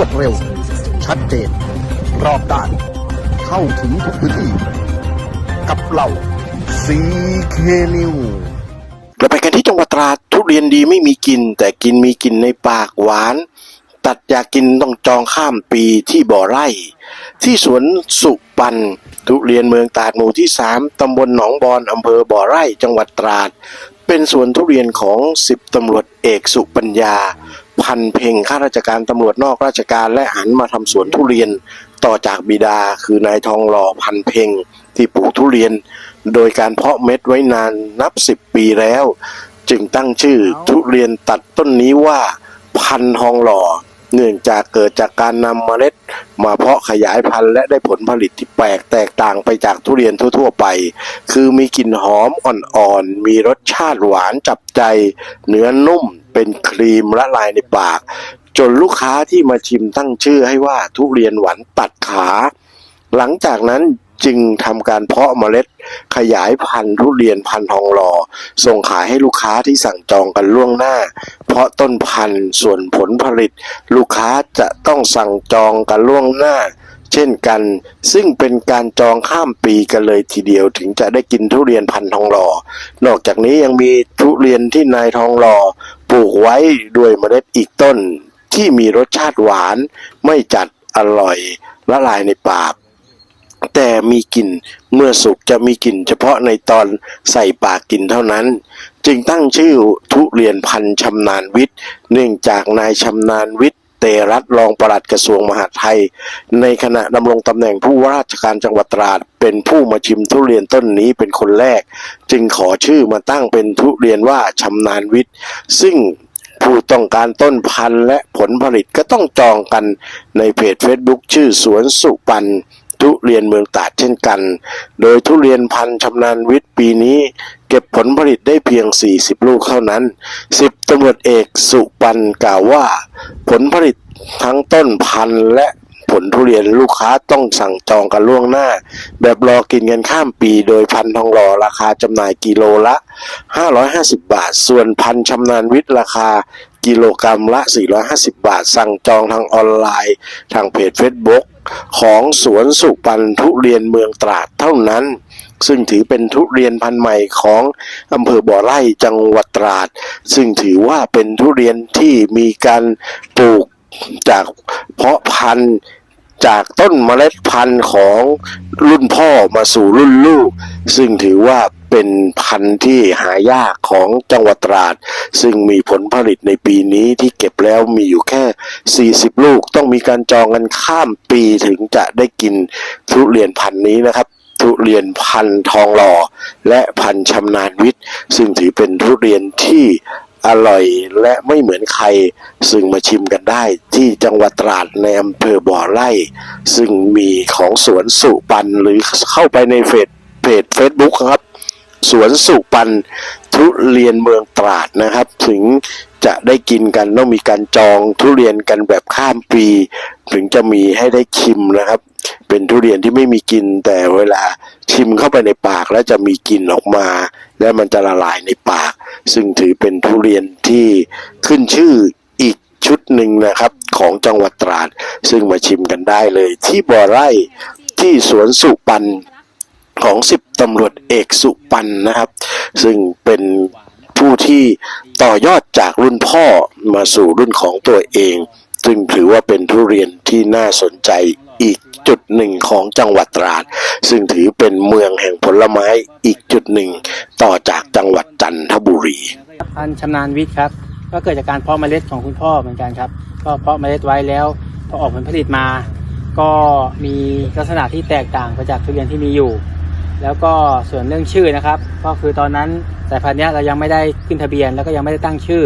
วดเร็ว ชัดเจน รอบด้าน เข้าถึงทุกพื้นที่ กับเราซีเคนิวเราไปกันที่จังหวัดตราดทุเรียนดีไม่มีกิน แต่กินมีกินในปากหวาน ตัดอยากกินต้องจองข้ามปีที่บ่อไร่ ที่สวนสุปัน ทุเรียนเมืองตราดหมู่ที่สามตำบลหนองบอนอำเภอบ่อไร่จังหวัดตราด เป็นสวนทุเรียนของสิบตำรวจเอกสุปัญญา พันเพ่งข้าราชการตำรวจนอกราชการและหันมาทำสวนทุเรียนต่อจากบิดาคือนายทองหล่อพันเพ่งที่ปลูกทุเรียน โดยการเพาะเม็ดไว้นานนับสิบปีแล้ว จึงตั้งชื่อทุเรียนตัดต้นนี้ว่าพันธุ์ทองหล่อ เนื่องจากเกิดจากการนำเมล็ด มาเพาะขยายพันธุ์และได้ผลผลิตที่แปลกแตกต่างไปจากทุเรียนทั่ว ๆ ไป คือมีกลิ่นหอมอ่อนๆ มีรสชาติหวานจับใจ เนื้อนุ่ม เป็นครีมละลายในปาก จนลูกค้าที่มาชิมตั้งชื่อให้ว่าทุเรียนหวานตัดขา หลังจากนั้นจึงทำการเพาะเมล็ดขยายพันธุ์ทุเรียนพันธุ์ทองหล่อส่งขายให้ลูกค้าที่สั่งจองกันล่วงหน้า เพราะต้นพันธุ์ส่วนผลผลิต ลูกค้าจะต้องสั่งจองกันล่วงหน้า เช่นกัน ซึ่งเป็นการจองข้ามปีกันเลยทีเดียวถึงจะได้กินทุเรียนพันธุ์ทองหล่อนอกจากนี้ยังมีทุเรียนที่นายทองหล่อ ปลูกไว้ด้วยเมล็ดอีกต้น ที่มีรสชาติหวาน ไม่จัดอร่อยละลายในปาก แต่มีกลิ่นเมื่อสุกจะมีกลิ่นเฉพาะในตอนใส่ปากกินเท่านั้น จึงตั้งชื่อทุเรียนพันชำนาญวิทย์ เนื่องจากนายชำนาญวิทย์ เตรัตรองปลัดกระทรวงมหาดไทย ในขณะดำรงตำแหน่งผู้ว่าราชการจังหวัดตราด เป็นผู้มาชิมทุเรียนต้นนี้เป็นคนแรก จึงขอชื่อมาตั้งเป็นทุเรียนว่าชำนาญวิทย์ ซึ่งผู้ต้องการต้นพันธุ์และผลผลิตก็ต้องจองกันในเพจ Facebook ชื่อสวนสุปัน ทุเรียนเมืองตาดเช่นกัน โดยทุเรียนพันธุ์ชำนาญวิทย์ปีนี้ เก็บผลผลิตได้เพียง 40 ลูกเท่านั้น 10ตำรวจเอกสุปันกล่าวว่า ผลผลิตทั้งต้นพันธุ์และผลทุเรียนลูกค้าต้องสั่งจองกันล่วงหน้า แบบรอกินกันข้ามปีโดยพันธุ์ทองหล่อราคาจำหน่ายกิโลละ 550 บาท ส่วนพันชำนาญวิทย์ราคากิโลกรรัมละ 450 บาท สั่งจองทางออนไลน์ ทางเพจ Facebook ของสวนสุปันทุเรียนเมืองตราดเท่านั้น ซึ่งถือเป็นทุเรียนพันธุ์ใหม่ของอำเภอบ่อไร่จังหวัดตราด ซึ่งถือว่าเป็นทุเรียนที่มีการปลูกจากเพาะพันธุ์จากต้นเมล็ดพันธุ์ของรุ่นพ่อมาสู่รุ่นลูก ซึ่งถือว่า เป็นพันธุ์ที่หายากของจังหวัดตราด ซึ่งมีผลผลิตในปีนี้ที่เก็บแล้วมีอยู่แค่ 40 ลูก ต้องมีการจองกันข้ามปีถึงจะได้กินทุเรียนพันธุ์นี้นะครับ ทุเรียนพันธุ์ทองหล่อ และพันธุ์ชำนาญวิทย์ ซึ่งถือเป็นทุเรียนที่อร่อยและไม่เหมือนใคร ซึ่งมาชิมกันได้ที่จังหวัดตราดในอำเภอบ่อไร่ ซึ่งมีของสวนสุปันหรือเข้าไปในเฟซเพจเฟซบุ๊กครับ สวนสุปันทุเรียนเมืองตราดนะครับ ถึงจะได้กินกันต้องมีการจองทุเรียนกันแบบข้ามปี ถึงจะมีให้ได้ชิมนะครับ เป็นทุเรียนที่ไม่มีกลินแต่เวลาชิมเข้าไปในปากแล้วจะมีกลิ่นออกมา และมันจะละลายในปาก ซึ่งถือเป็นทุเรียนที่ขึ้นชื่ออีกชุดหนึ่งนะครับของจังหวัดตราด ซึ่งมาชิมกันได้เลย ที่บ่อไร่ที่สวนสุปัน ของสิบตำรวจเอกสุปันนะครับ ซึ่งเป็นผู้ที่ต่อยอดจากรุ่นพ่อมาสู่รุ่นของตัวเอง ซึ่งถือว่าเป็นทุเรียนที่น่าสนใจอีกจุดหนึ่งของจังหวัดตราด ซึ่งถือเป็นเมืองแห่งผลไม้อีกจุดหนึ่ง ต่อจากจังหวัดจันทบุรีพันชำนาญวิทย์ครับ ก็เกิดจากการเพาะเมล็ดของคุณพ่อเหมือนกันครับ ก็เพาะเมล็ดไว้แล้วพอออกผลผลิตมา ก็มีลักษณะที่แตกต่างไปจากทุเรียนที่มีอยู่ แล้วก็ส่วนเรื่องชื่อนะครับ ก็คือตอนนั้นสายพันธุ์นี้เรายังไม่ได้ขึ้นทะเบียน แล้วก็ยังไม่ได้ตั้งชื่อ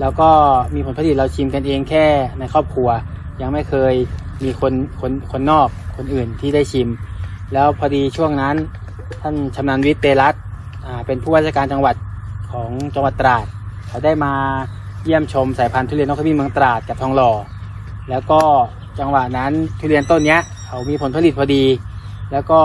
แล้วก็มีผลผลิตเราชิมกันเองแค่ในครอบครัว ยังไม่เคยมีคนคนคนนอกคนอื่นที่ได้ชิม แล้วพอดีช่วงนั้น ท่านชำนาญวิทย์เตรัตเป็นผู้ว่าราชการจังหวัดของจังหวัดตราดเขาได้มาเยี่ยมชมสายพันธุ์ทุเรียนนกขมิ้นเมืองตราดกับทองหล่อแล้วก็จังหวะนั้นทุเรียนต้นเนี้ยเขามีผลผลิตพอดี แล้วก็